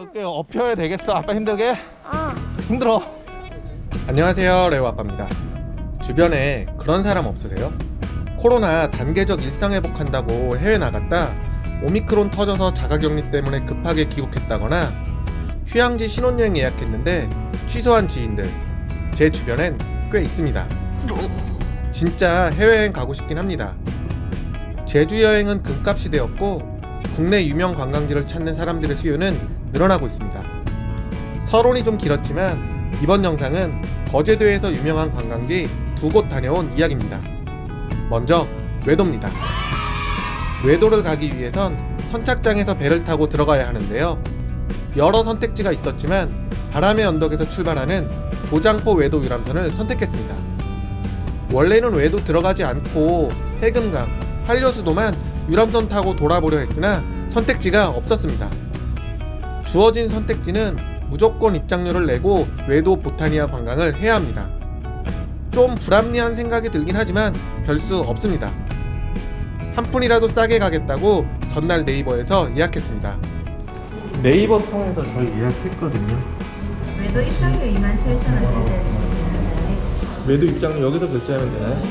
이렇게 업혀야 되겠어 아빠 힘들게? 어. 힘들어. 안녕하세요 레오 아빠입니다. 주변에 그런 사람 없으세요? 코로나 단계적 일상 회복한다고 해외 나갔다 오미크론 터져서 자가격리 때문에 급하게 귀국했다거나 휴양지 신혼여행 예약했는데 취소한 지인들 제 주변엔 꽤 있습니다. 진짜 해외여행 가고 싶긴 합니다. 제주 여행은 금값이 되었고 국내 유명 관광지를 찾는 사람들의 수요는 늘어나고 있습니다 서론이 좀 길었지만 이번 영상은 거제도에서 유명한 관광지 두 곳 다녀온 이야기입니다. 먼저 외도입니다. 외도를 가기 위해선 선착장에서 배를 타고 들어가야 하는데요. 여러 선택지가 있었지만 바람의 언덕에서 출발하는 도장포 외도 유람선을 선택했습니다. 원래는 외도 들어가지 않고 해금강, 한려수도만 유람선 타고 돌아보려 했으나 선택지가 없었습니다. 주어진 선택지는 무조건 입장료를 내고 외도 보타니아 관광을 해야 합니다. 좀 불합리한 생각이 들긴 하지만 별 수 없습니다. 한 푼이라도 싸게 가겠다고 전날 네이버에서 예약했습니다. 네이버 통해서 저희 예약했거든요. 외도 입장료 27,000원 드립니다. 외도 입장료 여기서 결제하면 되나요?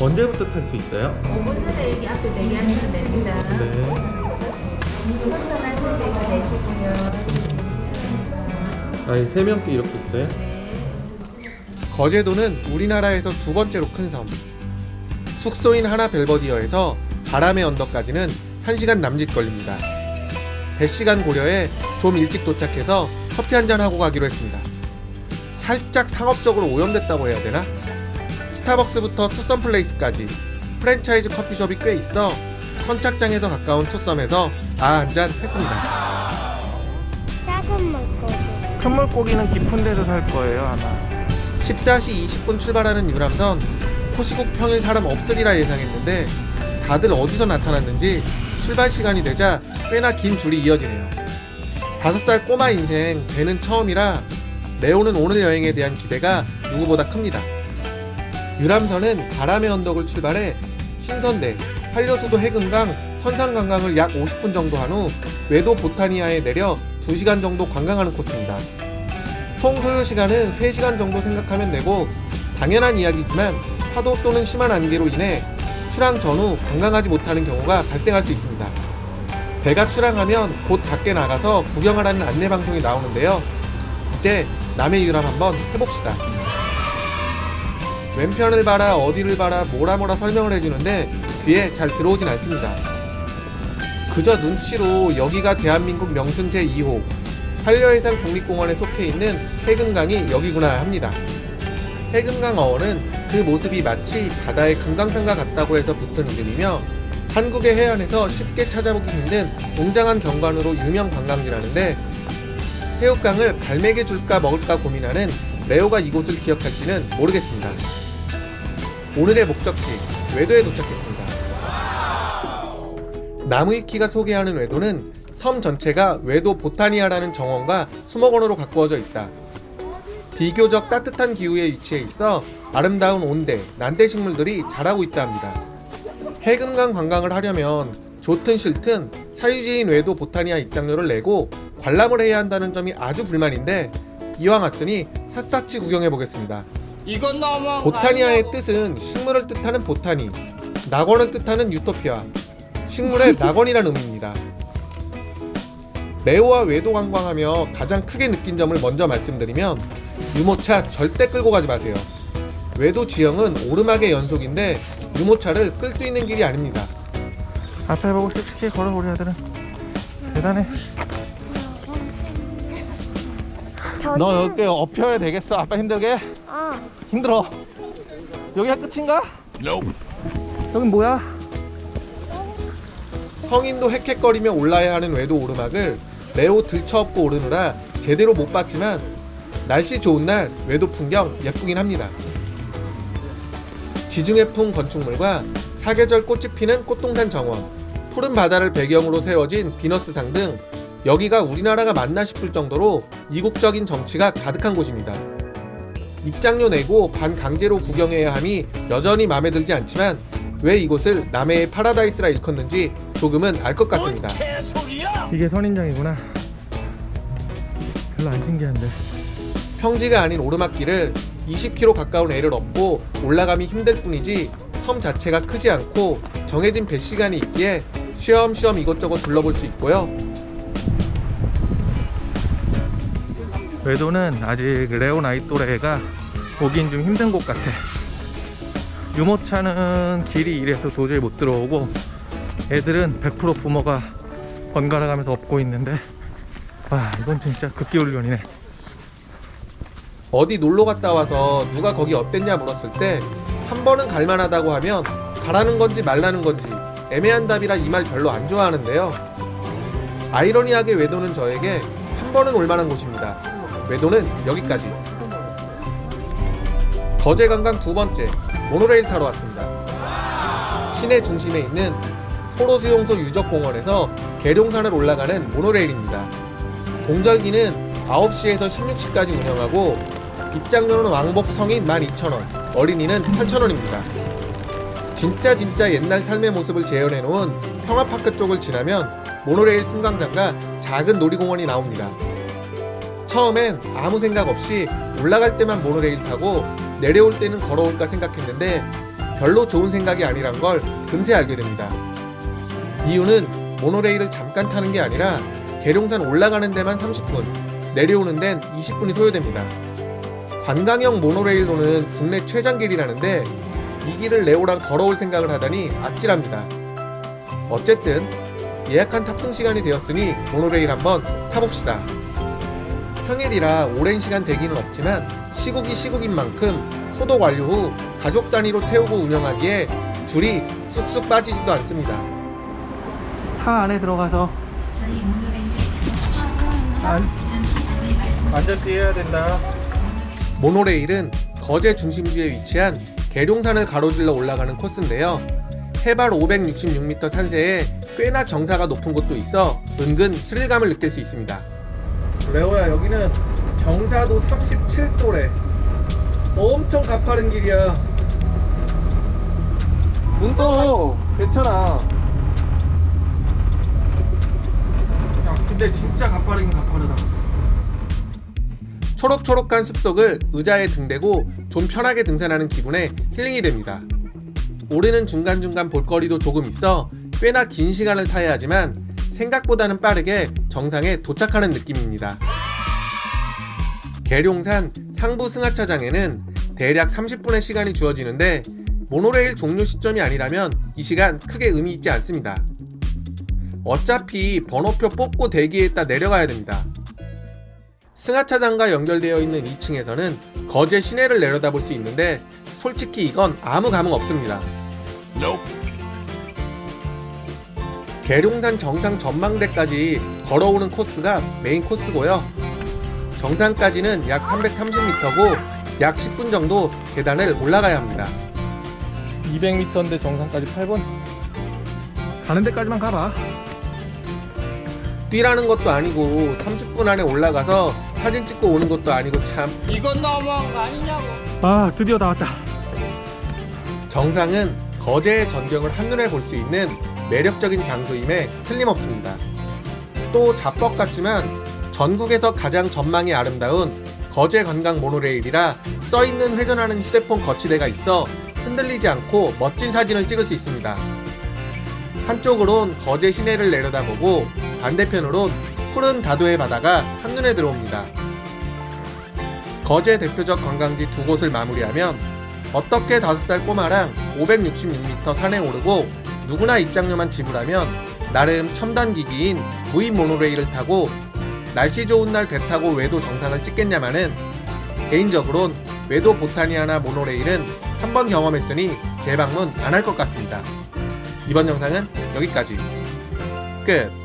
언제부터 탈 수 있어요? 5분 전에 여기 앞에 대기하시면 됩니다. 네. 내시고요. 아니 세 명께 이렇게 있어요? 거제도는 우리나라에서 두 번째로 큰 섬. 숙소인 하나 벨버디어에서 바람의 언덕까지는 1시간 남짓 걸립니다. 배 시간 고려해 좀 일찍 도착해서 커피 한잔 하고 가기로 했습니다. 살짝 상업적으로 오염됐다고 해야 되나? 스타벅스부터 투썸 플레이스까지 프랜차이즈 커피숍이 꽤 있어 선착장에서 가까운 투썸에서 아 한 잔 했습니다. 작은 물고기. 큰 물고기는 깊은 데서 살 거예요 아마 14시 20분 출발하는 유람선 코시국 평일 사람 없으리라 예상했는데 다들 어디서 나타났는지 출발 시간이 되자 꽤나 긴 줄이 이어지네요. 다섯 살 꼬마 인생 배는 처음이라 레오는 오늘 여행에 대한 기대가 누구보다 큽니다. 유람선은 바람의 언덕을 출발해 신선대, 한려수도 해금강, 선상관광을 약 50분 정도 한 후 외도 보타니아에 내려 2시간 정도 관광하는 코스입니다. 총 소요 시간은 3시간 정도 생각하면 되고 당연한 이야기지만 파도 또는 심한 안개로 인해 출항 전후 관광하지 못하는 경우가 발생할 수 있습니다. 배가 출항하면 곧 밖에 나가서 구경하라는 안내 방송이 나오는데요. 이제 남의 유람 한번 해봅시다. 왼편을 봐라 어디를 봐라 뭐라 뭐라 설명을 해주는데 귀에 잘 들어오진 않습니다. 그저 눈치로 여기가 대한민국 명승 제2호 한려해상 국립공원에 속해 있는 해금강이 여기구나 합니다. 해금강 어원은 그 모습이 마치 바다의 금강산과 같다고 해서 붙은 이름이며 한국의 해안에서 쉽게 찾아보기 힘든 웅장한 경관으로 유명 관광지라는데 새우깡을 갈매기 줄까 먹을까 고민하는 레오가 이곳을 기억할지는 모르겠습니다. 오늘의 목적지 외도에 도착했습니다. 나무위키가 소개하는 외도는 섬 전체가 외도 보타니아라는 정원과 수목원으로 가꾸어져 있다. 비교적 따뜻한 기후에 위치해 있어 아름다운 온대, 난대 식물들이 자라고 있다 합니다. 해금강 관광을 하려면 좋든 싫든 사유지인 외도 보타니아 입장료를 내고 관람을 해야 한다는 점이 아주 불만인데 이왕 왔으니 샅샅이 구경해 보겠습니다. 이건 너무 보타니아의 뜻은 식물을 뜻하는 보타니, 낙원을 뜻하는 유토피아, 식물의 낙원이라는 의미입니다. 레오와 외도 관광하며 가장 크게 느낀 점을 먼저 말씀드리면 유모차 절대 끌고 가지 마세요. 외도 지형은 오르막의 연속인데 유모차를 끌 수 있는 길이 아닙니다. 앞에 보고 씩씩히 걸어 우리 아들은 대단해 너 여기 업혀야 되겠어 아빠 힘들게 어. 힘들어 여기가 끝인가? 여긴 뭐야? 성인도 헥헥거리며 올라야 하는 외도 오르막을 레오 들쳐업고 오르느라 제대로 못 봤지만 날씨 좋은 날 외도 풍경 예쁘긴 합니다. 지중해풍 건축물과 사계절 꽃이 피는 꽃동산 정원, 푸른 바다를 배경으로 세워진 비너스상 등 여기가 우리나라가 맞나 싶을 정도로 이국적인 정치가 가득한 곳입니다. 입장료 내고 반강제로 구경해야 함이 여전히 마음에 들지 않지만 왜 이곳을 남해의 파라다이스라 일컫는지 조금은 알 것 같습니다. 이게 선인장이구나 별로 안 신기한데. 평지가 아닌 오르막길을 20km 가까운 애를 업고 올라감이 힘들 뿐이지 섬 자체가 크지 않고 정해진 배 시간이 있기에 쉬엄쉬엄 이것저것 둘러볼 수 있고요. 외도는 아직 레오나이 또래가 오긴 좀 힘든 곳 같아. 유모차는 길이 이래서 도저히 못 들어오고 애들은 100% 부모가 번갈아 가면서 업고 있는데 와 이건 진짜 급기훈련이네. 어디 놀러 갔다 와서 누가 거기 어땠냐 물었을 때 한 번은 갈만하다고 하면 가라는 건지 말라는 건지 애매한 답이라 이 말 별로 안 좋아하는데요. 아이러니하게 외도는 저에게 한 번은 올만한 곳입니다. 외도는 여기까지. 거제 관광 두 번째 모노레일 타러 왔습니다. 시내 중심에 있는 포로 수용소 유적 공원에서 계룡산을 올라가는 모노레일입니다. 동절기는 9시에서 16시까지 운영하고 입장료는 왕복 성인 12,000원, 어린이는 8,000원입니다. 진짜 진짜 옛날 삶의 모습을 재현해 놓은 평화파크 쪽을 지나면 모노레일 승강장과 작은 놀이공원이 나옵니다. 처음엔 아무 생각 없이 올라갈 때만 모노레일 타고 내려올 때는 걸어올까 생각했는데 별로 좋은 생각이 아니란 걸 금세 알게 됩니다. 이유는 모노레일을 잠깐 타는 게 아니라 계룡산 올라가는 데만 30분, 내려오는 데는 20분이 소요됩니다. 관광형 모노레일로는 국내 최장길이라는데 이 길을 레오랑 걸어올 생각을 하다니 아찔합니다. 어쨌든 예약한 탑승 시간이 되었으니 모노레일 한번 타봅시다. 평일이라 오랜 시간 대기는 없지만 시국이 시국인 만큼 소독 완료 후 가족 단위로 태우고 운영하기에 줄이 쑥쑥 빠지지도 않습니다. 차 안에 들어가서 안, 앉아서 해야 된다. 모노레일은 거제 중심지에 위치한 계룡산을 가로질러 올라가는 코스인데요. 해발 566m 산세에 꽤나 경사가 높은 곳도 있어 은근 스릴감을 느낄 수 있습니다. 레오야 여기는 경사도 37도래. 엄청 가파른 길이야. 눈 떠. 괜찮아. 야 근데 진짜 가파르긴 가파르다. 초록초록한 숲속을 의자에 등대고 좀 편하게 등산하는 기분에 힐링이 됩니다. 오르는 중간중간 볼거리도 조금 있어 꽤나 긴 시간을 타야 하지만 생각보다는 빠르게 정상에 도착하는 느낌입니다. 계룡산 상부 승하차장에는 대략 30분의 시간이 주어지는데 모노레일 종료 시점이 아니라면 이 시간 크게 의미 있지 않습니다. 어차피 번호표 뽑고 대기했다 내려가야 됩니다. 승하차장과 연결되어 있는 2층에서는 거제 시내를 내려다볼 수 있는데 솔직히 이건 아무 감흥 없습니다. 계룡산 정상 전망대까지 걸어오는 코스가 메인 코스고요. 정상까지는 약 330m고 약 10분 정도 계단을 올라가야 합니다. 200m인데 정상까지 8분. 가는 데까지만 가봐. 뛰라는 것도 아니고 30분 안에 올라가서 사진 찍고 오는 것도 아니고 참 이건 너무한 거 아니냐고. 아 드디어 나왔다. 정상은 거제의 전경을 한눈에 볼 수 있는 매력적인 장소임에 틀림없습니다. 또 잡법 같지만 전국에서 가장 전망이 아름다운 거제 관광 모노레일이라 써 있는 회전하는 휴대폰 거치대가 있어 흔들리지 않고 멋진 사진을 찍을 수 있습니다. 한쪽으론 거제 시내를 내려다보고 반대편으론 푸른 다도의 바다가 한눈에 들어옵니다. 거제 대표적 관광지 두 곳을 마무리하면 어떻게 5살 꼬마랑 566m 산에 오르고 누구나 입장료만 지불하면 나름 첨단 기기인 무인 모노레일을 타고 날씨 좋은 날 배 타고 외도 정상을 찍겠냐마는 개인적으론 외도 보타니아나 모노레일은 한번 경험했으니 재방문 안 할 것 같습니다. 이번 영상은 여기까지 끝.